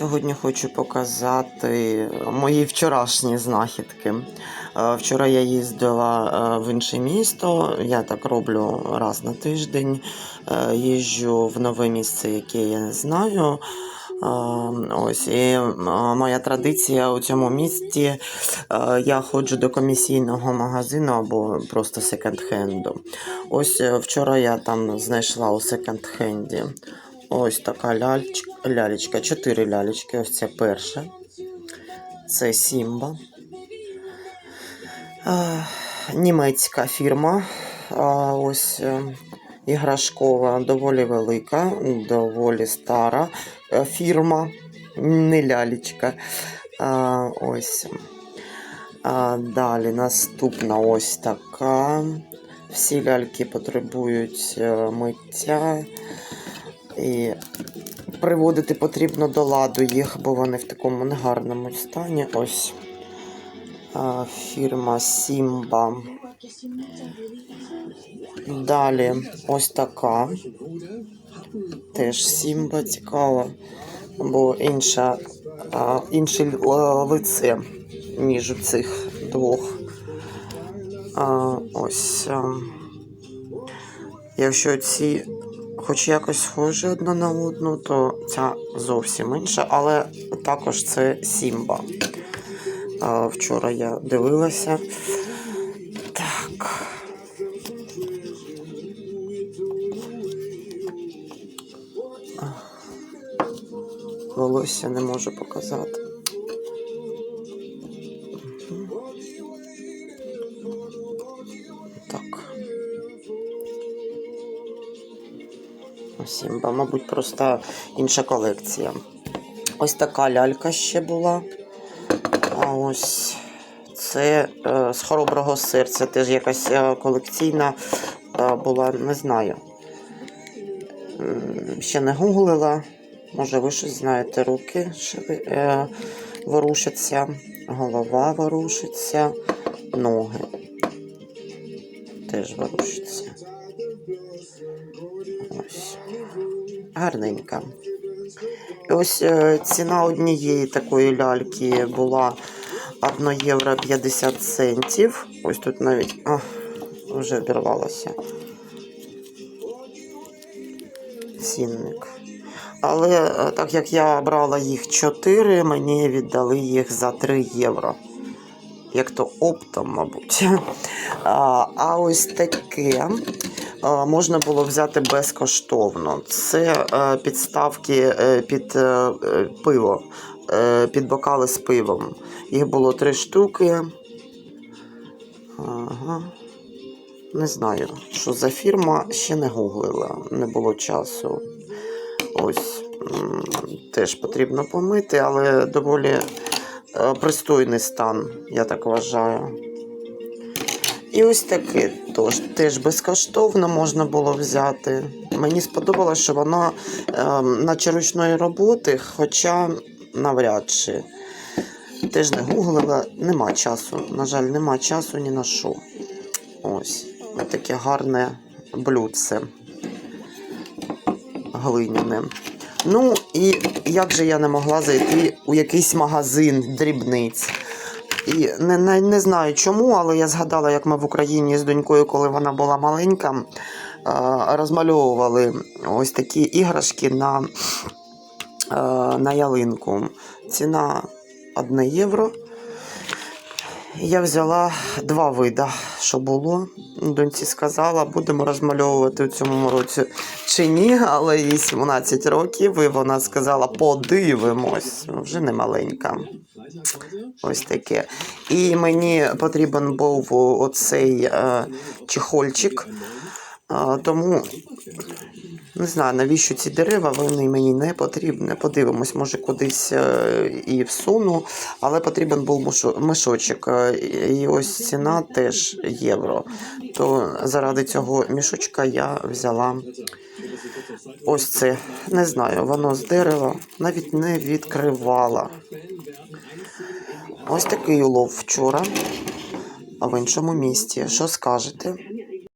Сьогодні хочу показати мої вчорашні знахідки. Е, Вчора я їздила е, в інше місто. Я так роблю раз на тиждень. Е, Їжджу в нове місце, яке я не знаю. Ось і моя традиція у цьому місті. Я ходжу до комісійного магазину або просто секонд-хенду. Ось вчора я там знайшла у секонд-хенді ось така ляльчка, лялечка, чотири лялечки. Ось це перша. Це Сімба. Німецька фірма. Ось е, іграшкова, доволі велика, доволі стара е, фірма, не лялечка. Ось. Далі наступна ось така. Всі ляльки потребують е, миття. І приводити потрібно до ладу їх, бо вони в такому негарному стані. Ось фірма Сімба. Далі ось така. Теж Сімба цікава, бо інша, інше лице, ніж у цих двох. Ось. Якщо ці хоч якось схожі одна на одну, то ця зовсім інша, але також це Сімба. Вчора я дивилася. Так. Волосся не можу показати. Сімба, мабуть, просто інша колекція. Ось така лялька ще була. А ось це е, з хороброго серця теж якась е, колекційна е, була, не знаю. Ще не гуглила. Може, ви щось знаєте, руки е, ворушаться, голова ворушиться, ноги теж ворушаться. Ось. Гарненька. Ось ціна однієї такої ляльки була 1 євро 50 центів. Ось тут навіть а, вже обірвалося. Цінник. Але е, так як я брала їх 4, мені віддали їх за 3 євро. Як то оптом, мабуть. А, а ось таке можна було взяти безкоштовно. Це е, підставки е, під е, е, пиво, е, під бокали з пивом. Їх було три штуки. Ага. Не знаю, що за фірма, ще не гуглила, не було часу. Ось теж потрібно помити, але доволі е, пристойний стан, я так вважаю. І ось таке теж безкоштовно можна було взяти. Мені сподобалось, що воно е, наче ручної роботи, хоча навряд чи. Теж не гуглила, нема часу. На жаль, нема часу ні на що. Ось, таке гарне блюдце глиняне. Ну і як же я не могла зайти у якийсь магазин дрібниць. І не, не, не знаю чому, але я згадала, як ми в Україні з донькою, коли вона була маленька, е, розмальовували ось такі іграшки на, е, на ялинку. Ціна 1 євро. Я взяла два вида, що було. Доньці сказала, будемо розмальовувати у цьому році чи ні, але їй 17 років, і вона сказала, подивимось. Вже не маленька. Ось таке. І мені потрібен був оцей е, чехольчик. Тому не знаю, навіщо ці дерева, вони мені не потрібні. Подивимось, може кудись е, і всуну, але потрібен був мішочок. Е, І ось ціна теж євро. То заради цього мішочка я взяла ось це. Не знаю, воно з дерева навіть не відкривала. Ось такий улов вчора, а в іншому місті. Що скажете?